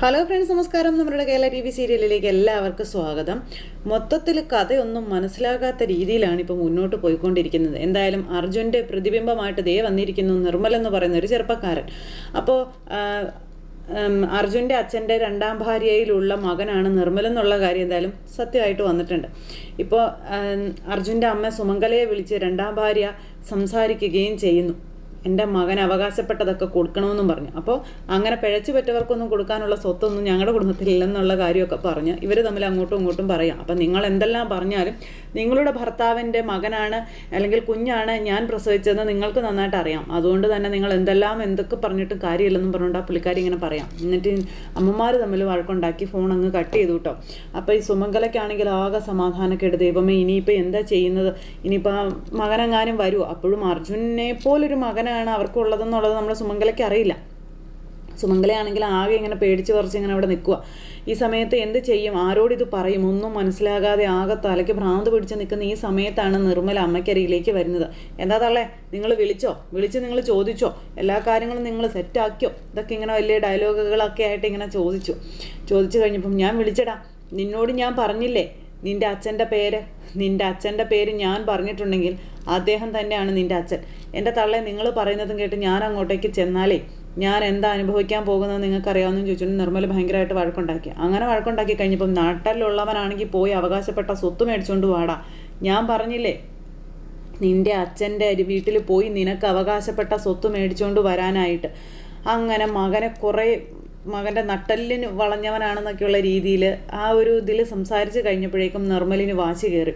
Hello friends നമസ്കാരം. നമ്മുടെ Kerala T V സീരിയലിലേക്ക് എല്ലാവർക്കും സ്വാഗതം. മൊത്തത്തിൽ കഥയൊന്നും മനസ്സിലാകാത്ത രീതിയിലാണ് ഇപ്പോൾ മുന്നോട്ട് പോയിക്കൊണ്ടിരിക്കുന്നത്. എന്തായാലും അർജുന്റെ പ്രതിബിംബമായിട്ട് ദേ വന്നിരിക്കുന്നു നിർമ്മൽ എന്ന് പറയുന്ന ഒരു ചെറുപ്പക്കാരൻ. അപ്പോൾ അർജുന്റെ അച്ഛന്റെ രണ്ടാം ഭാര്യയിലുള്ള മകനാണ് നിർമ്മൽ എന്നുള്ള കാര്യം എന്തായാലും സത്യമായിട്ട് വന്നിട്ടുണ്ട്. ഇപ്പോൾ അർജുന്റെ അമ്മ സുമംഗലയെ വിളിച്ച് രണ്ടാം ഭാര്യ സംസാരിക്കുകയും ചെയ്യുന്നു. എന്റെ മകൻ അവകാശപ്പെട്ടതൊക്കെ കൊടുക്കണമെന്നും പറഞ്ഞു. അപ്പോൾ അങ്ങനെ പിഴച്ചു പറ്റവർക്കൊന്നും കൊടുക്കാനുള്ള സ്വത്തൊന്നും ഞങ്ങളുടെ കുടുംബത്തിലില്ലെന്നുള്ള കാര്യമൊക്കെ പറഞ്ഞ് ഇവർ തമ്മിൽ അങ്ങോട്ടും ഇങ്ങോട്ടും പറയാം. അപ്പം നിങ്ങൾ എന്തെല്ലാം പറഞ്ഞാലും നിങ്ങളുടെ ഭർത്താവിന്റെ മകനാണ് അല്ലെങ്കിൽ കുഞ്ഞാണ് ഞാൻ പ്രസവിച്ചതെന്ന് നിങ്ങൾക്ക് നന്നായിട്ട് അറിയാം. അതുകൊണ്ട് തന്നെ നിങ്ങൾ എന്തെല്ലാം എന്തൊക്കെ പറഞ്ഞിട്ടും കാര്യമില്ലെന്നും പറഞ്ഞുകൊണ്ട് ആ പുള്ളിക്കാരി ഇങ്ങനെ പറയാം. എന്നിട്ട് അമ്മമാർ തമ്മിൽ വഴക്കുണ്ടാക്കി ഫോൺ അങ്ങ് കട്ട് ചെയ്തു കേട്ടോ. അപ്പോൾ ഈ സുമംഗലയ്ക്കാണെങ്കിൽ ആകെ സമാധാനക്കേട്. ദൈവമേ ഇനിയിപ്പോൾ എന്താ ചെയ്യുന്നത്? ഇനിയിപ്പോൾ ആ മകനെങ്ങാനും വരുമോ അപ്പോഴും അർജുനെ പോലൊരു മകനാണ് അവർക്കുള്ളതെന്നുള്ളത് നമ്മൾ സുമംഗലയ്ക്ക് അറിയില്ല. സുമംഗലയാണെങ്കിൽ ആകെ ഇങ്ങനെ പേടിച്ച് കുറച്ച് ഇങ്ങനെ അവിടെ നിൽക്കുക ഈ സമയത്ത് എന്ത് ചെയ്യും? ആരോട് ആരോടിത് പറയും? ഒന്നും മനസ്സിലാകാതെ ആകെ തലയ്ക്ക് ഭ്രാന്ത് പിടിച്ച് നിൽക്കുന്ന ഈ സമയത്താണ് നിർമ്മല അമ്മയ്ക്കരിയിലേക്ക് വരുന്നത്. എന്താ തള്ളേ? നിങ്ങൾ വിളിച്ചോ? വിളിച്ച് നിങ്ങൾ ചോദിച്ചോ? എല്ലാ കാര്യങ്ങളും നിങ്ങൾ സെറ്റാക്കിയോ? ഇതൊക്കെ ഇങ്ങനെ വലിയ ഡയലോഗുകളൊക്കെ ആയിട്ട് ഇങ്ങനെ ചോദിച്ചു. ചോദിച്ചു കഴിഞ്ഞപ്പം ഞാൻ വിളിച്ചടാ. നിന്നോട് ഞാൻ പറഞ്ഞില്ലേ? നിന്റെ അച്ഛന്റെ പേര്? നിന്റെ അച്ഛന്റെ പേര് ഞാൻ പറഞ്ഞിട്ടുണ്ടെങ്കിൽ അദ്ദേഹം തന്നെയാണ് നിന്റെ അച്ഛൻ. എന്റെ തള്ളെ നിങ്ങൾ പറയുന്നതും കേട്ട് ഞാൻ അങ്ങോട്ടേക്ക് ചെന്നാലേ ഞാൻ എന്താ അനുഭവിക്കാൻ പോകുന്നത് നിങ്ങൾക്കറിയാമെന്ന് ചോദിച്ചിട്ട് നിർമ്മല ഭയങ്കരമായിട്ട് വഴക്കുണ്ടാക്കി. അങ്ങനെ വഴക്കുണ്ടാക്കി കഴിഞ്ഞപ്പം നാട്ടിലുള്ളവനാണെങ്കിൽ പോയി അവകാശപ്പെട്ട സ്വത്ത് മേടിച്ചുകൊണ്ട് വാടാ. ഞാൻ പറഞ്ഞില്ലേ നിന്റെ അച്ഛന്റെ വീട്ടിൽ പോയി നിനക്ക് അവകാശപ്പെട്ട സ്വത്ത് മേടിച്ചുകൊണ്ട് വരാനായിട്ട്. അങ്ങനെ മകനെ കുറേ മകന്റെ നട്ടലിന് വളഞ്ഞവനാണെന്നൊക്കെയുള്ള രീതിയിൽ ആ ഒരു ഇതിൽ സംസാരിച്ച് കഴിഞ്ഞപ്പോഴേക്കും നിർമ്മലിന് വാശി കയറി.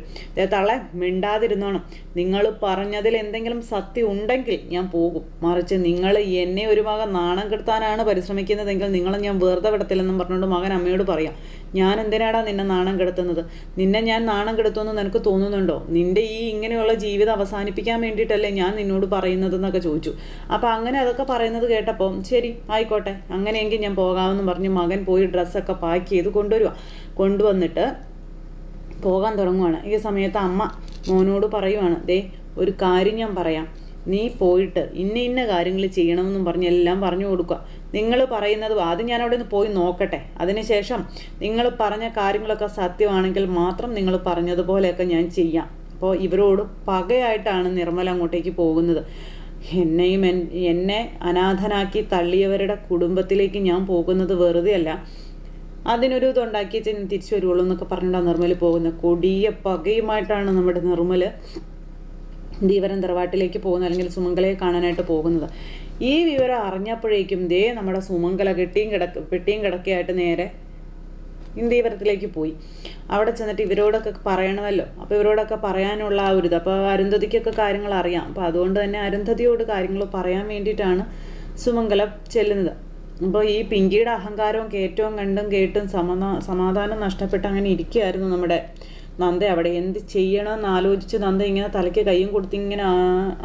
തളെ മിണ്ടാതിരുന്നോണം. നിങ്ങൾ പറഞ്ഞതിൽ എന്തെങ്കിലും സത്യം ഉണ്ടെങ്കിൽ ഞാൻ പോകും. മറിച്ച് നിങ്ങൾ എന്നെ ഒരു മകൻ നാണം കെടുത്താനാണ് പരിശ്രമിക്കുന്നതെങ്കിൽ നിങ്ങളെ ഞാൻ വെറുതെ വിടത്തില്ലെന്നും പറഞ്ഞുകൊണ്ട് മകൻ അമ്മയോട് പറയാം. ഞാൻ എന്തിനാടാ നിന്നെ നാണം കെടുത്തുന്നത്? നിന്നെ ഞാൻ നാണം കെടുത്തുമെന്ന് നിനക്ക് തോന്നുന്നുണ്ടോ? നിന്റെ ഈ ഇങ്ങനെയുള്ള ജീവിതം അവസാനിപ്പിക്കാൻ വേണ്ടിയിട്ടല്ലേ ഞാൻ നിന്നോട് പറയുന്നത് എന്നൊക്കെ ചോദിച്ചു. അപ്പോൾ അങ്ങനെ അതൊക്കെ പറയുന്നത് കേട്ടപ്പോൾ ശരി ആയിക്കോട്ടെ അങ്ങനെയെങ്കിൽ ഞാൻ പോകാമെന്ന് പറഞ്ഞ് മകൻ പോയി ഡ്രസ്സൊക്കെ പാക്ക് ചെയ്ത് കൊണ്ടുവരിക കൊണ്ടുവന്നിട്ട് പോകാൻ തുടങ്ങുവാണ്. ഈ സമയത്ത് അമ്മ മോനോട് പറയുവാണ് ദേ ഒരു കാര്യം ഞാൻ പറയാം. നീ പോയിട്ട് ഇന്ന ഇന്ന കാര്യങ്ങൾ ചെയ്യണമെന്നും പറഞ്ഞ് എല്ലാം പറഞ്ഞു കൊടുക്കുക. നിങ്ങൾ പറയുന്നത് ആദ്യം ഞാൻ അവിടെ നിന്ന് പോയി നോക്കട്ടെ. അതിനുശേഷം നിങ്ങൾ പറഞ്ഞ കാര്യങ്ങളൊക്കെ സത്യമാണെങ്കിൽ മാത്രം നിങ്ങൾ പറഞ്ഞതുപോലെയൊക്കെ ഞാൻ ചെയ്യാം. അപ്പോൾ ഇവരോട് പകയായിട്ടാണ് നിർമ്മല അങ്ങോട്ടേക്ക് പോകുന്നത്. എന്നെയും എന്നെ അനാഥനാക്കി തള്ളിയവരുടെ കുടുംബത്തിലേക്ക് ഞാൻ പോകുന്നത് വെറുതെ അല്ല അതിനൊരു ഇതുണ്ടാക്കി തിരിച്ചു വരുവുള്ളൂ എന്നൊക്കെ പറഞ്ഞിട്ടാണ് നിർമ്മൽ പോകുന്നത്. കൊടിയ പകയുമായിട്ടാണ് നമ്മുടെ നിർമ്മൽ ദീവരം തറവാട്ടിലേക്ക് പോകുന്നത് അല്ലെങ്കിൽ സുമംഗലയെ കാണാനായിട്ട് പോകുന്നത്. ഈ വിവരം അറിഞ്ഞപ്പോഴേക്കും ദേ നമ്മുടെ സുമംഗല കെട്ടിയും കിടക്ക പെട്ടിയും കിടക്കയായിട്ട് നേരെ ഇന്ത്യപുരത്തിലേക്ക് പോയി. അവിടെ ചെന്നിട്ട് ഇവരോടൊക്കെ പറയണമല്ലോ. അപ്പോൾ ഇവരോടൊക്കെ പറയാനുള്ള ആ ഒരു ഇത്. അപ്പോൾ അരുന്ധതിക്കൊക്കെ കാര്യങ്ങൾ അറിയാം. അപ്പോൾ അതുകൊണ്ട് തന്നെ അരുന്ധതിയോട് കാര്യങ്ങൾ പറയാൻ വേണ്ടിയിട്ടാണ് സുമംഗല ചെല്ലുന്നത്. അപ്പോൾ ഈ പിങ്കിയുടെ അഹങ്കാരവും കയറ്റവും കണ്ടും കേട്ടും സമാധാ സമാധാനം നഷ്ടപ്പെട്ട് അങ്ങനെ ഇരിക്കുകയായിരുന്നു നമ്മുടെ നന്ദ അവിടെ. എന്ത് ചെയ്യണമെന്ന് ആലോചിച്ച് നന്ദ ഇങ്ങനെ തലയ്ക്ക് കൈയും കൊടുത്ത് ഇങ്ങനെ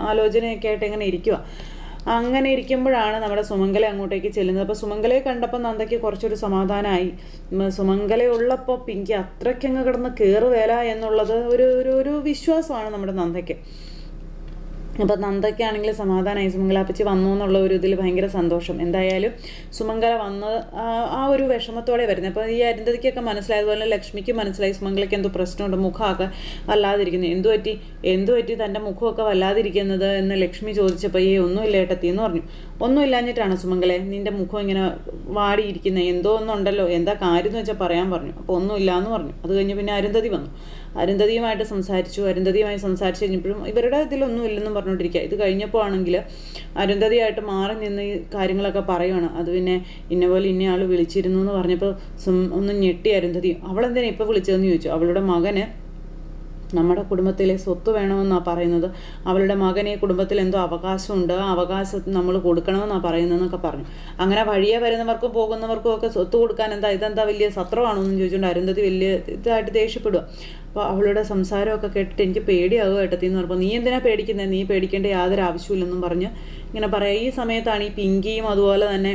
ആലോചനയൊക്കെ ആയിട്ട് ഇങ്ങനെ ഇരിക്കുക അങ്ങനെ ഇരിക്കുമ്പോഴാണ് നമ്മുടെ സുമംഗല അങ്ങോട്ടേക്ക് ചെല്ലുന്നത്. അപ്പോൾ സുമംഗലയെ കണ്ടപ്പോൾ നന്ദയ്ക്ക് കുറച്ചൊരു സമാധാനമായി സുമംഗല ഉള്ളപ്പോൾ പിങ്കി അത്രയ്ക്കങ്ങ് കിടന്ന് കയറുവേല എന്നുള്ളത് ഒരു ഒരു ഒരു വിശ്വാസമാണ് നമ്മുടെ നന്ദയ്ക്ക്. അപ്പോൾ നന്ദയ്ക്കാണെങ്കിൽ സമാധാനമായി സുമംഗലാപ്പച്ചി വന്നു എന്നുള്ള ഒരു ഇതിൽ ഭയങ്കര സന്തോഷം. എന്തായാലും സുമംഗല വന്ന് ആ ഒരു വിഷമത്തോടെ വരുന്നത്. അപ്പോൾ ഈ അരുന്ധതിക്കൊക്കെ മനസ്സിലായതുപോലെ ലക്ഷ്മിക്ക് മനസ്സിലായി. സുമംഗലയ്ക്ക് എന്തോ പ്രശ്നമുണ്ട് മുഖമൊക്കെ വല്ലാതിരിക്കുന്നു. എന്തു പറ്റി? എന്തു പറ്റി തന്റെ മുഖമൊക്കെ വല്ലാതിരിക്കുന്നത് എന്ന് ലക്ഷ്മി ചോദിച്ചപ്പോൾ ഈ ഒന്നുമില്ല ഏട്ടത്തി എന്ന് പറഞ്ഞു. ഒന്നുമില്ലാഞ്ഞിട്ടാണ് സുമംഗലെ? നിന്റെ മുഖം ഇങ്ങനെ വാടിയിരിക്കുന്നത് എന്തോ ഒന്നുണ്ടല്ലോ? എന്താ കാര്യം എന്ന് വെച്ചാൽ പറയാൻ പറഞ്ഞു. അപ്പോൾ ഒന്നുമില്ല എന്ന് പറഞ്ഞു. അത് കഴിഞ്ഞ് പിന്നെ അരുന്ധതി വന്നു. അരുന്ധതിയുമായിട്ട് സംസാരിച്ചു അരുന്ധതിയുമായി സംസാരിച്ചു കഴിഞ്ഞപ്പോഴും ഇവരുടെ ഇതിലൊന്നും ഇല്ലെന്നും പറഞ്ഞുകൊണ്ടിരിക്കുക. ഇത് കഴിഞ്ഞപ്പോൾ ആണെങ്കിൽ അരുന്ധതിയായിട്ട് മാറി നിന്ന് ഈ കാര്യങ്ങളൊക്കെ പറയുകയാണ് അത് പിന്നെ ഇന്ന പോലെ ഇന്ന ആൾ വിളിച്ചിരുന്നു എന്ന് പറഞ്ഞപ്പോൾ ഒന്ന് ഞെട്ടി അരുന്ധതി. അവളെന്തിനാ ഇപ്പോൾ വിളിച്ചതെന്ന് ചോദിച്ചു. അവളുടെ മകന് നമ്മുടെ കുടുംബത്തിലെ സ്വത്ത് വേണമെന്നാണ് പറയുന്നത്. അവളുടെ മകനെ കുടുംബത്തിൽ എന്തോ അവകാശമുണ്ട്. ആ അവകാശം നമ്മൾ കൊടുക്കണമെന്നാണ് പറയുന്നതെന്നൊക്കെ പറഞ്ഞു. അങ്ങനെ വഴിയെ വരുന്നവർക്കും പോകുന്നവർക്കും ഒക്കെ സ്വത്ത് കൊടുക്കാൻ എന്താ ഇതെന്താ വലിയ സത്രമാണോ എന്ന് ചോദിച്ചുകൊണ്ട് അരുന്ധതി വലിയ ഇതായിട്ട് ദേഷ്യപ്പെടുക അപ്പോൾ അവളുടെ സംസാരമൊക്കെ കേട്ടിട്ട് എനിക്ക് പേടിയാകും ഏട്ടത്തി എന്ന് പറഞ്ഞപ്പോൾ നീ എന്തിനാ പേടിക്കുന്നത് നീ പേടിക്കേണ്ട യാതൊരു ആവശ്യമില്ലെന്നും പറഞ്ഞ് ഇങ്ങനെ പറയാം. ഈ സമയത്താണ് ഈ പിങ്കിയും അതുപോലെ തന്നെ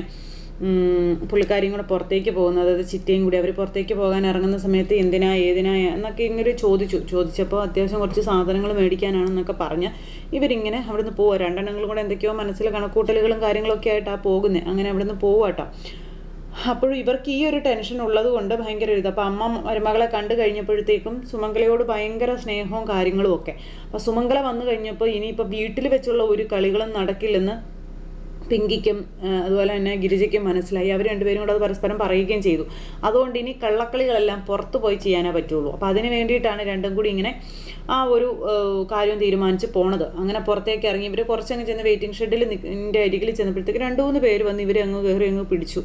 പുള്ളിക്കാരിയും കൂടെ പുറത്തേക്ക് പോകുന്നത്. അതായത് ചിറ്റയും കൂടി അവർ പുറത്തേക്ക് പോകാൻ ഇറങ്ങുന്ന സമയത്ത് എന്തിനാ ഏതിനാ എന്നൊക്കെ ഇങ്ങനെ ചോദിച്ചു. ചോദിച്ചപ്പോൾ അത്യാവശ്യം കുറച്ച് സാധനങ്ങൾ മേടിക്കാനാണെന്നൊക്കെ പറഞ്ഞ് ഇവരിങ്ങനെ അവിടുന്ന് പോവുക രണ്ടെണ്ണങ്ങളും കൂടെ എന്തൊക്കെയോ മനസ്സിൽ കണക്കൂട്ടലുകളും കാര്യങ്ങളൊക്കെ ആയിട്ടാണ് പോകുന്നത് അങ്ങനെ അവിടുന്ന് പോവുക കേട്ടോ അപ്പോഴും ഇവർക്ക് ഈ ഒരു ടെൻഷൻ ഉള്ളത് കൊണ്ട് ഭയങ്കര ഇത്. അപ്പോൾ അമ്മ മരുമകളെ കണ്ടു കഴിഞ്ഞപ്പോഴത്തേക്കും സുമംഗലയോട് ഭയങ്കര സ്നേഹവും കാര്യങ്ങളും ഒക്കെ. അപ്പോൾ സുമംഗല വന്നു കഴിഞ്ഞപ്പോൾ ഇനിയിപ്പോൾ വീട്ടിൽ വെച്ചുള്ള ഒരു കളികളും നടക്കില്ലെന്ന് പിങ്കിക്കും അതുപോലെ തന്നെ ഗിരിജയ്ക്കും മനസ്സിലായി. അവർ രണ്ടുപേരും കൂടെ അത് പരസ്പരം പറയുകയും ചെയ്തു. അതുകൊണ്ട് ഇനി കള്ളക്കളികളെല്ലാം പുറത്തു പോയി ചെയ്യാനേ പറ്റുള്ളൂ. അപ്പോൾ അതിന് വേണ്ടിയിട്ടാണ് രണ്ടും കൂടി ഇങ്ങനെ ആ ഒരു കാര്യം തീരുമാനിച്ച് പോണത്. അങ്ങനെ പുറത്തേക്ക് ഇറങ്ങി ഇവർ കുറച്ചങ്ങ് ചെന്ന് വെയിറ്റിംഗ് ഷെഡിൽ നിന്റെ അരികിൽ ചെന്നപ്പോഴത്തേക്ക് രണ്ടു മൂന്ന് പേര് വന്ന് ഇവരെ അങ്ങ് കയറി അങ്ങ് പിടിച്ചു.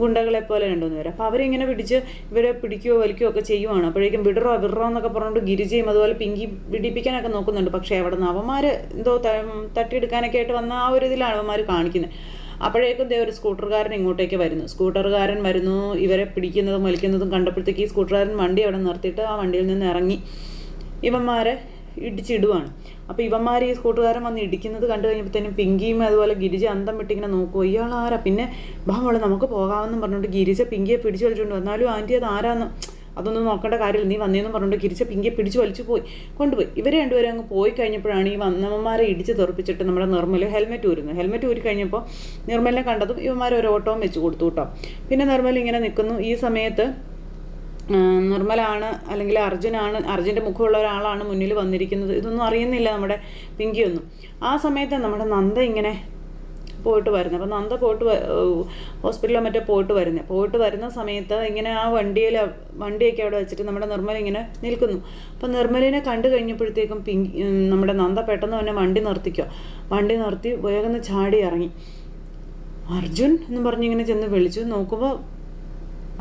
ഗുണ്ടകളെ പോലെ രണ്ടു മൂന്ന് പേര്. അപ്പോൾ അവരിങ്ങനെ പിടിച്ച് ഇവരെ പിടിക്കുകയോ വലിക്കുകയോ ഒക്കെ ചെയ്യുവാണ്. അപ്പോഴേക്കും വിടറോ വിടറോ എന്നൊക്കെ പറഞ്ഞുകൊണ്ട് ഗിരിജയും അതുപോലെ പിങ്കി പിടിപ്പിക്കാനൊക്കെ നോക്കുന്നുണ്ട്. പക്ഷേ അവിടെ നിന്ന് അവന്മാർ എന്തോ തട്ടിയെടുക്കാനൊക്കെ ആയിട്ട് വന്ന ആ ഒരു ഇതിലാണ് അവന്മാർ കാണിക്കുന്നത്. അപ്പോഴേക്കും ദേ ഒരു സ്കൂട്ടർകാരൻ ഇങ്ങോട്ടേക്ക് വരുന്നു. സ്കൂട്ടർകാരൻ വരുന്നു ഇവരെ പിടിക്കുന്നതും വലിക്കുന്നതും കണ്ടപ്പോഴത്തേക്ക് ഈ സ്കൂട്ടർകാരൻ വണ്ടി അവിടെ നിർത്തിയിട്ട് ആ വണ്ടിയിൽ നിന്ന് ഇറങ്ങി. ഇവന്മാരെ ഇടിച്ചിടുവാണ്. അപ്പോൾ ഇവന്മാർ ഈ സ്കൂട്ടുകാരൻ വന്ന് ഇടിക്കുന്നത് കണ്ടു കഴിഞ്ഞപ്പോഴത്തേനും പിങ്കിയും അതുപോലെ ഗിരിജ അന്തം വിട്ടിങ്ങനെ നോക്കും ഇയാൾ ആരാ പിന്നെ മോളെ നമുക്ക് പോകാമെന്നും പറഞ്ഞുകൊണ്ട് ഗിരിജ പിങ്കിയെ പിടിച്ചു വലിച്ചുകൊണ്ട് വന്നാലും ആന്റി അത് ആരാന്ന് അതൊന്നും നോക്കേണ്ട കാര്യമില്ല. നീ വന്നേന്ന് പറഞ്ഞുകൊണ്ട് കിരിച്ച പിങ്കെ പിടിച്ചു വലിച്ചു പോയി. കൊണ്ടുപോയി. ഇവരെ രണ്ടുപേരും അങ്ങ് പോയി കഴിഞ്ഞപ്പോഴാണ് ഈ വന്നവന്മാരെ ഇടിച്ച് തെറിപ്പിച്ചിട്ട് നമ്മുടെ നിർമ്മൽ ഹെൽമെറ്റ് ഊരുന്നു. ഹെൽമെറ്റ് ഊരി കഴിഞ്ഞപ്പോൾ നിർമ്മലിനെ കണ്ടതും ഇവന്മാർ ഒരു ഓട്ടവും വെച്ച് കൊടുത്തു കേട്ടോ. പിന്നെ നിർമ്മൽ ഇങ്ങനെ നിൽക്കുന്നു. ഈ സമയത്ത് നിർമ്മലാണ് അല്ലെങ്കിൽ അർജുനാണ് അർജുന്റെ മുഖമുള്ള ഒരാളാണ് മുന്നിൽ വന്നിരിക്കുന്നത്. ഇതൊന്നും അറിയുന്നില്ല നമ്മുടെ പിങ്കിയൊന്നും. ആ സമയത്ത് നമ്മുടെ നന്ദ ഇങ്ങനെ പോയിട്ട് വരുന്നത്. അപ്പോൾ നന്ദ പോയിട്ട് ഹോസ്പിറ്റലിലോ മറ്റോ പോയിട്ട് വരുന്നത് പോയിട്ട് വരുന്ന സമയത്ത് ഇങ്ങനെ ആ വണ്ടിയിൽ വണ്ടിയൊക്കെ അവിടെ വെച്ചിട്ട് നമ്മുടെ നിർമ്മല ഇങ്ങനെ നിൽക്കുന്നു. അപ്പോൾ നിർമ്മലിനെ കണ്ടു കഴിഞ്ഞപ്പോഴത്തേക്കും പിങ്കി നമ്മുടെ നന്ദ പെട്ടെന്ന് തന്നെ വണ്ടി നിർത്തിക്കുക വണ്ടി നിർത്തി വേഗം ചാടി ഇറങ്ങി. അർജുൻ എന്ന് പറഞ്ഞ് ഇങ്ങനെ ചെന്ന് വിളിച്ചു. നോക്കുമ്പോൾ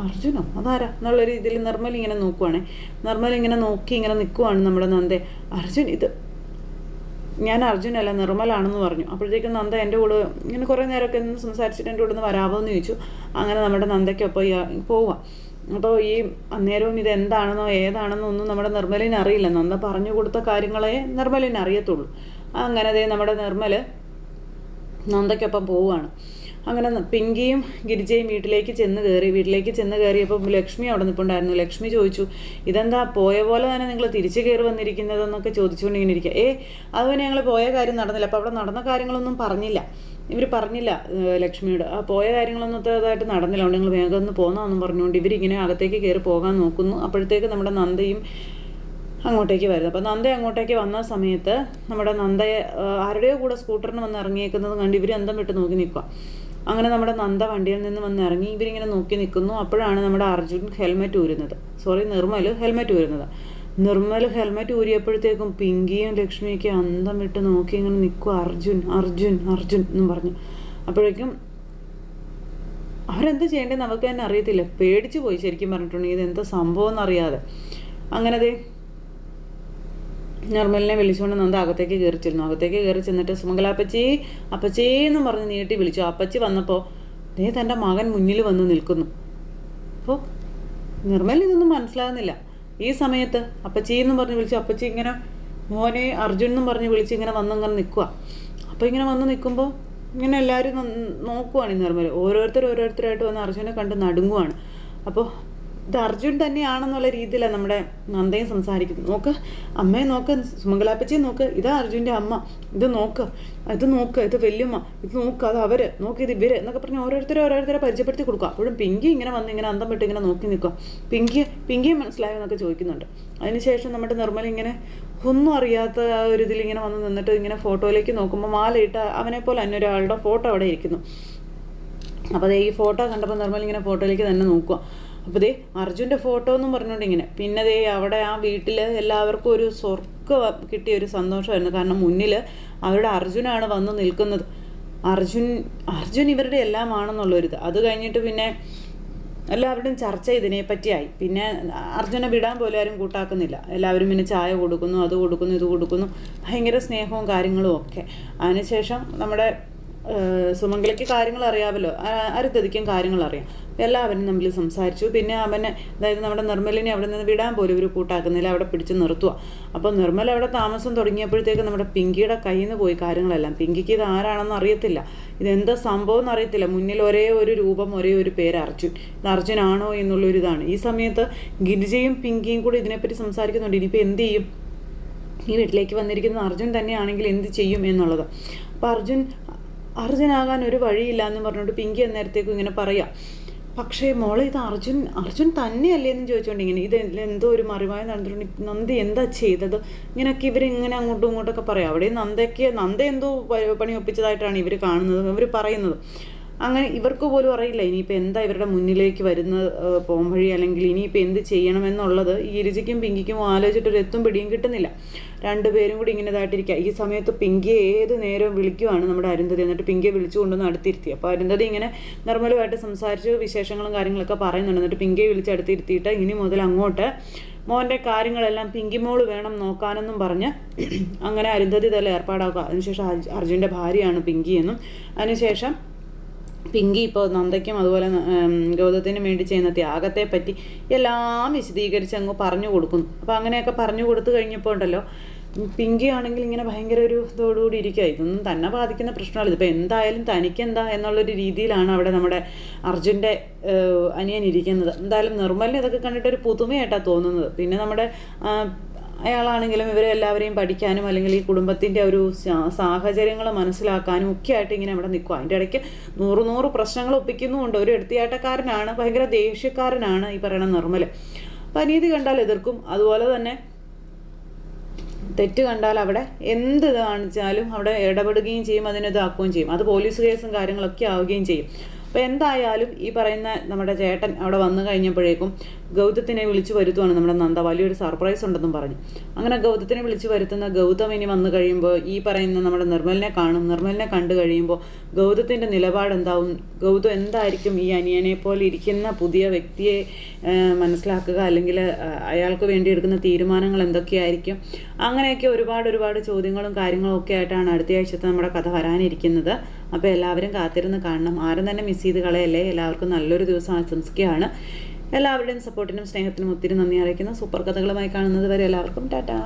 അർജുനോ? അതാരാ? എന്നുള്ള രീതിയിൽ നിർമ്മൽ ഇങ്ങനെ നോക്കുവാണേ. നിർമ്മൽ ഇങ്ങനെ നോക്കി ഇങ്ങനെ നിൽക്കുവാണ് നമ്മുടെ നന്ദേ. അർജുൻ ഇത് ഞാൻ അർജുനല്ല നിർമ്മലാണെന്ന് പറഞ്ഞു. അപ്പോഴത്തേക്കും നന്ദ എന്റെ കൂടെ ഇങ്ങനെ കുറേ നേരമൊക്കെ ഒന്ന് സംസാരിച്ചിട്ട് എന്റെ കൂടെ ഒന്ന് വരാമോ എന്ന് ചോദിച്ചു. അങ്ങനെ നമ്മുടെ നന്ദയ്ക്കൊപ്പം പോവാം. അപ്പോൾ ഈ അന്നേരവും ഇത് എന്താണെന്നോ ഏതാണെന്നോ ഒന്നും നമ്മുടെ നിർമ്മലിന് അറിയില്ല. നന്ദ പറഞ്ഞു കൊടുത്ത കാര്യങ്ങളെ നിർമ്മലിന് അറിയത്തുള്ളൂ. അങ്ങനെ അതേ നമ്മുടെ നിർമ്മൽ നന്ദയ്ക്കൊപ്പം പോവുകയാണ് അങ്ങനെ പിങ്കിയും ഗിരിജയും വീട്ടിലേക്ക് ചെന്ന് കയറി വീട്ടിലേക്ക് ചെന്ന് കയറിയപ്പോൾ ലക്ഷ്മി അവിടെ നിൽപ്പുണ്ടായിരുന്നു ലക്ഷ്മി ചോദിച്ചു ഇതെന്താ പോയ പോലെ തന്നെ നിങ്ങൾ തിരിച്ചു കയറി വന്നിരിക്കുന്നതെന്നൊക്കെ ചോദിച്ചുകൊണ്ട് ഇങ്ങനെ ഇരിക്കുക ഏ അതുപോലെ ഞങ്ങൾ പോയ കാര്യം നടന്നില്ല. അപ്പോൾ അവിടെ നടന്ന കാര്യങ്ങളൊന്നും പറഞ്ഞില്ല. ഇവർ പറഞ്ഞില്ല ലക്ഷ്മിയോട്. ആ പോയ കാര്യങ്ങളൊന്നും അത്രതായിട്ട് നടന്നില്ല. അതുകൊണ്ട് നിങ്ങൾ വേഗം ഒന്ന് പോന്നാന്നും പറഞ്ഞുകൊണ്ട് ഇവരിങ്ങനെ അകത്തേക്ക് കയറി പോകാൻ നോക്കുന്നു. അപ്പോഴത്തേക്ക് നമ്മുടെ നന്ദയും അങ്ങോട്ടേക്ക് വരുന്നത് അപ്പോൾ നന്ദ അങ്ങോട്ടേക്ക് വന്ന സമയത്ത് നമ്മുടെ നന്ദയെ ആരുടെയോ കൂടെ സ്കൂട്ടറിന് വന്ന് ഇറങ്ങിയേക്കുന്നത് കണ്ട് ഇവർ എന്തം വിട്ട് നോക്കി നിൽക്കുക അങ്ങനെ നമ്മുടെ നന്ദ വണ്ടിയിൽ നിന്ന് വന്ന് ഇറങ്ങി ഇവരിങ്ങനെ നോക്കി നിൽക്കുന്നു. അപ്പോഴാണ് നമ്മുടെ അർജുൻ ഹെൽമെറ്റ് ഊരുന്നത്. സോറി നിർമ്മൽ ഹെൽമെറ്റ് ഊരുന്നത്. നിർമ്മൽ ഹെൽമെറ്റ് ഊരിയപ്പോഴത്തേക്കും പിങ്കിയും ലക്ഷ്മിയൊക്കെ അന്തം വിട്ട് നോക്കി ഇങ്ങനെ നിൽക്കും. അർജുൻ അർജുൻ അർജുൻ എന്നും പറഞ്ഞു. അപ്പോഴേക്കും അവരെന്താ ചെയ്യേണ്ടത് നമുക്ക് തന്നെ അറിയത്തില്ല. പേടിച്ചു പോയി ശരിക്കും പറഞ്ഞിട്ടുണ്ടെങ്കിൽ ഇത് എന്താ സംഭവം എന്നറിയാതെ. അങ്ങനെ നിർമ്മലിനെ വിളിച്ചുകൊണ്ട് നന്ദ അകത്തേക്ക് കയറി ചെന്നു അകത്തേക്ക് കയറി ചെന്നിട്ട് സുമംഗല അപ്പച്ചി എന്ന് പറഞ്ഞ് നീട്ടി വിളിച്ചു. അപ്പച്ചി വന്നപ്പോൾ ദേ തന്റെ മകൻ മുന്നിൽ വന്ന് നിൽക്കുന്നു. അപ്പോൾ നിർമ്മലിന് ഇതൊന്നും മനസ്സിലാകുന്നില്ല. ഈ സമയത്ത് അപ്പച്ചി എന്ന് പറഞ്ഞ് വിളിച്ചു അപ്പച്ചി ഇങ്ങനെ മോനെ അർജുൻ എന്നും പറഞ്ഞ് വിളിച്ച് ഇങ്ങനെ വന്നിങ്ങനെ നിൽക്കുക അപ്പോൾ ഇങ്ങനെ വന്ന് നിൽക്കുമ്പോൾ ഇങ്ങനെ എല്ലാവരും നോക്കുവാണ് ഈ നിർമ്മൽ ഓരോരുത്തർ ഓരോരുത്തരായിട്ട് വന്ന് അർജുനെ കണ്ട് നടുങ്ങുവാണ്. അപ്പോൾ ഇത് അർജുൻ തന്നെയാണെന്നുള്ള രീതിയിലാണ് നമ്മുടെ നന്ദയും സംസാരിക്കുന്നത്. നോക്ക് അമ്മയെ നോക്ക് സുമംഗലാപ്പച്ചിയെ നോക്ക് ഇതാ അർജുന്റെ അമ്മ. ഇത് നോക്ക് ഇത് നോക്ക് ഇത് വല്യമ്മ ഇത് നോക്ക് അത് അവർ നോക്ക് ഇത് ഇവർ എന്നൊക്കെ പറഞ്ഞ് ഓരോരുത്തരെ ഓരോരുത്തരെ പരിചയപ്പെടുത്തി കൊടുക്കുക അപ്പോഴും പിങ്കി ഇങ്ങനെ വന്ന് ഇങ്ങനെ അന്തം വിട്ട് ഇങ്ങനെ നോക്കി നിൽക്കുക. പിങ്കി പിങ്കിയെ മനസ്സിലായോ എന്നൊക്കെ ചോദിക്കുന്നുണ്ട്. അതിനുശേഷം നമ്മുടെ നിർമ്മൽ ഇങ്ങനെ ഒന്നും അറിയാത്ത ഒരു ഇതിൽ ഇങ്ങനെ വന്ന് നിന്നിട്ട് ഇങ്ങനെ ഫോട്ടോയിലേക്ക് നോക്കുമ്പോൾ മാലയിട്ട് അവനെ പോലെ തന്നെ ഒരാളുടെ ഫോട്ടോ അവിടെ ഇരിക്കുന്നു. അപ്പോൾ ഈ ഫോട്ടോ കണ്ടപ്പോൾ നിർമ്മൽ ഇങ്ങനെ ഫോട്ടോയിലേക്ക് തന്നെ നോക്കുക. അപ്പോൾ ദേ അർജുന്റെ ഫോട്ടോ എന്ന് പറഞ്ഞുകൊണ്ട് ഇങ്ങനെ. പിന്നെ ദേ അവിടെ ആ വീട്ടിൽ എല്ലാവർക്കും ഒരു സ്വർഗം കിട്ടിയ ഒരു സന്തോഷമായിരുന്നു. കാരണം മുന്നിൽ അവരുടെ അർജുനാണ് വന്ന് നിൽക്കുന്നത്. അർജുൻ അർജുൻ ഇവരുടെ എല്ലാമാണെന്നുള്ളൊരിത്. അത് കഴിഞ്ഞിട്ട് പിന്നെ എല്ലാവരുടെയും ചർച്ച ഇതിനെ പറ്റിയായി പിന്നെ അർജുനെ വിടാൻ പോലും ആരും കൂട്ടാക്കുന്നില്ല. എല്ലാവരും പിന്നെ ചായ കൊടുക്കുന്നു അത് കൊടുക്കുന്നു ഇത് കൊടുക്കുന്നു. ഭയങ്കര സ്നേഹവും കാര്യങ്ങളും ഒക്കെ. അതിനുശേഷം നമ്മുടെ സുമംഗലയ്ക്ക് കാര്യങ്ങൾ അറിയാമല്ലോ. അരുദ്ധതിക്കും കാര്യങ്ങൾ അറിയാം. എല്ലാവരും തമ്മിൽ സംസാരിച്ചു. പിന്നെ അവനെ അതായത് നമ്മുടെ നിർമ്മലിനെ അവിടെ നിന്ന് വിടാൻ പോലും ഒരു കൂട്ടാക്കുന്നില്ല. അവിടെ പിടിച്ച് നിർത്തുക അപ്പോൾ നിർമ്മൽ അവിടെ താമസം തുടങ്ങിയപ്പോഴത്തേക്ക് നമ്മുടെ പിങ്കിയുടെ കയ്യിൽ നിന്ന് പോയി കാര്യങ്ങളെല്ലാം. പിങ്കിക്ക് ഇത് ആരാണെന്ന് അറിയത്തില്ല. ഇതെന്താ സംഭവം എന്ന് അറിയത്തില്ല. മുന്നിൽ ഒരേ ഒരു രൂപം ഒരേ ഒരു പേര് അർജുൻ. ഇത് അർജുനാണോ എന്നുള്ളൊരു ഇതാണ്. ഈ സമയത്ത് ഗിരിജയും പിങ്കിയും കൂടി ഇതിനെപ്പറ്റി സംസാരിക്കുന്നുണ്ട്. ഇനിയിപ്പോൾ എന്ത് ചെയ്യും? ഈ വീട്ടിലേക്ക് വന്നിരിക്കുന്ന അർജുൻ തന്നെയാണെങ്കിൽ എന്ത് ചെയ്യും എന്നുള്ളത്. അപ്പോൾ അർജുൻ അർജുനാകാൻ ഒരു വഴിയില്ല എന്ന് പറഞ്ഞുകൊണ്ട് പിങ്കി അന്നേരത്തേക്കും ഇങ്ങനെ പറയാം പക്ഷേ മോളെ ഇത് അർജുൻ അർജുൻ തന്നെയല്ലേ എന്ന് ചോദിച്ചുകൊണ്ട് ഇങ്ങനെ ഇത് എന്തോ ഒരു മറിവായി നടന്നിട്ടുണ്ട്. നന്ദി എന്താ ചെയ്തത്? ഇങ്ങനെയൊക്കെ ഇവർ ഇങ്ങനെ അങ്ങോട്ടും ഇങ്ങോട്ടൊക്കെ പറയാം. അവിടെ നന്ദയ്ക്ക് നന്ദ എന്തോ പണി ഒപ്പിച്ചതായിട്ടാണ് ഇവർ കാണുന്നത് ഇവർ പറയുന്നത്. അങ്ങനെ ഇവർക്ക് പോലും അറിയില്ല. ഇനിയിപ്പോൾ എന്താ ഇവരുടെ മുന്നിലേക്ക് വരുന്ന പോംവഴി അല്ലെങ്കിൽ ഇനിയിപ്പോൾ എന്ത് ചെയ്യണമെന്നുള്ളത് ഈ ഇരുചിക്കും പിങ്കിക്കും ആലോചിച്ചിട്ട് ഒരു എത്തും പിടിയും കിട്ടുന്നില്ല. രണ്ടുപേരും കൂടി ഇങ്ങനെ ഇതായിട്ടിരിക്കുക ഈ സമയത്ത് പിങ്കിയെ ഏത് നേരവും വിളിക്കുവാണ് നമ്മുടെ അരുന്ധതി. എന്നിട്ട് പിങ്കിയെ വിളിച്ചു കൊണ്ടുവന്ന് അടുത്തിരുത്തി. അപ്പോൾ അരുന്ധതി ഇങ്ങനെ നിർമ്മലമായിട്ട് സംസാരിച്ച് വിശേഷങ്ങളും കാര്യങ്ങളൊക്കെ പറയുന്നുണ്ട്. എന്നിട്ട് പിങ്കിയെ വിളിച്ച് അടുത്തിരുത്തിയിട്ട് ഇനി മുതൽ അങ്ങോട്ട് മോന്റെ കാര്യങ്ങളെല്ലാം പിങ്കിമോൾ വേണം നോക്കാനെന്നും പറഞ്ഞ് അങ്ങനെ അരുന്ധതി തല ഏർപ്പാടാക്കുക. അതിനുശേഷം അർജു- അർജുന്റെ ഭാര്യയാണ് പിങ്കി എന്നും അതിനുശേഷം പിങ്കി ഇപ്പോൾ നന്ദയ്ക്കും അതുപോലെ ഗൗതത്തിനും വേണ്ടി ചെയ്യുന്ന ത്യാഗത്തെ പറ്റി എല്ലാം വിശദീകരിച്ച് അങ്ങ് പറഞ്ഞു കൊടുക്കുന്നു. അപ്പോൾ അങ്ങനെയൊക്കെ പറഞ്ഞു കൊടുത്തു കഴിഞ്ഞപ്പോൾ ഉണ്ടല്ലോ പിങ്കി ആണെങ്കിൽ ഇങ്ങനെ ഭയങ്കര ഒരു ഇതോടുകൂടി ഇരിക്കുക ഇതൊന്നും തന്നെ ബാധിക്കുന്ന പ്രശ്നമല്ല. ഇതിപ്പോൾ എന്തായാലും തനിക്കെന്താ എന്നുള്ളൊരു രീതിയിലാണ് അവിടെ നമ്മുടെ അർജുന്റെ അനിയൻ ഇരിക്കുന്നത്. എന്തായാലും നിർമ്മലിന് ഇതൊക്കെ കണ്ടിട്ട് ഒരു പുതുമയായിട്ടാണ് തോന്നുന്നത്. പിന്നെ നമ്മുടെ അയാളാണെങ്കിലും ഇവരെ എല്ലാവരെയും പഠിക്കാനും അല്ലെങ്കിൽ ഈ കുടുംബത്തിന്റെ ഒരു സാഹചര്യങ്ങൾ മനസ്സിലാക്കാനും ഒക്കെ ആയിട്ട് ഇങ്ങനെ അവിടെ നിൽക്കും. അതിന്റെ ഇടയ്ക്ക് നൂറ് നൂറ് പ്രശ്നങ്ങൾ ഒപ്പിക്കുന്നുമുണ്ട്. ഒരു എടുത്തിയാട്ടക്കാരനാണ് ഭയങ്കര ദേഷ്യക്കാരനാണ് ഈ പറയുന്ന നിർമ്മൽ അപ്പം അനീതി കണ്ടാൽ എതിർക്കും. അതുപോലെ തന്നെ തെറ്റ് കണ്ടാൽ അവിടെ എന്ത് കാണിച്ചാലും അവിടെ ഇടപെടുകയും ചെയ്യും അതിനെ ഇതാക്കുകയും ചെയ്യും. അത് പോലീസ് കേസും കാര്യങ്ങളൊക്കെ ആവുകയും ചെയ്യും. അപ്പോൾ എന്തായാലും ഈ പറയുന്ന നമ്മുടെ ചേട്ടൻ അവിടെ വന്നു കഴിഞ്ഞപ്പോഴേക്കും ഗൗതത്തിനെ വിളിച്ചു വരുത്തുവാണ് നമ്മുടെ നന്ദ. വലിയൊരു സർപ്രൈസ് ഉണ്ടെന്നും പറഞ്ഞു. അങ്ങനെ ഗൗതത്തിനെ വിളിച്ചു വരുത്തുന്ന ഗൗതം ഇനി വന്നു കഴിയുമ്പോൾ ഈ പറയുന്ന നമ്മുടെ നിർമ്മലിനെ കാണും. നിർമ്മലിനെ കണ്ടു കഴിയുമ്പോൾ ഗൗതത്തിന്റെ നിലപാട് എന്താവും? ഗൗതം എന്തായിരിക്കും ഈ അനിയനെ പോലെ ഇരിക്കുന്ന പുതിയ വ്യക്തിയെ മനസ്സിലാക്കുക അല്ലെങ്കിൽ അയാൾക്ക് വേണ്ടി എടുക്കുന്ന തീരുമാനങ്ങൾ എന്തൊക്കെയായിരിക്കും? അങ്ങനെയൊക്കെ ഒരുപാട് ഒരുപാട് ചോദ്യങ്ങളും കാര്യങ്ങളും ഒക്കെ ആയിട്ടാണ് അടുത്ത ആഴ്ചത്തെ നമ്മുടെ കഥ വരാനിരിക്കുന്നത്. അപ്പോൾ എല്ലാവരും കാത്തിരുന്ന് കാണണം. ആരും തന്നെ മിസ് ചെയ്ത് കളയല്ലേ? എല്ലാവർക്കും നല്ലൊരു ദിവസം ആശംസിക്കുകയാണ്. എല്ലാവരുടെയും സപ്പോർട്ടിനും സ്നേഹത്തിനും ഒത്തിരി നന്ദി അറിയിക്കുന്നു. സൂപ്പർ കഥകളുമായി കാണുന്നത് വരെ എല്ലാവർക്കും ടാറ്റാ.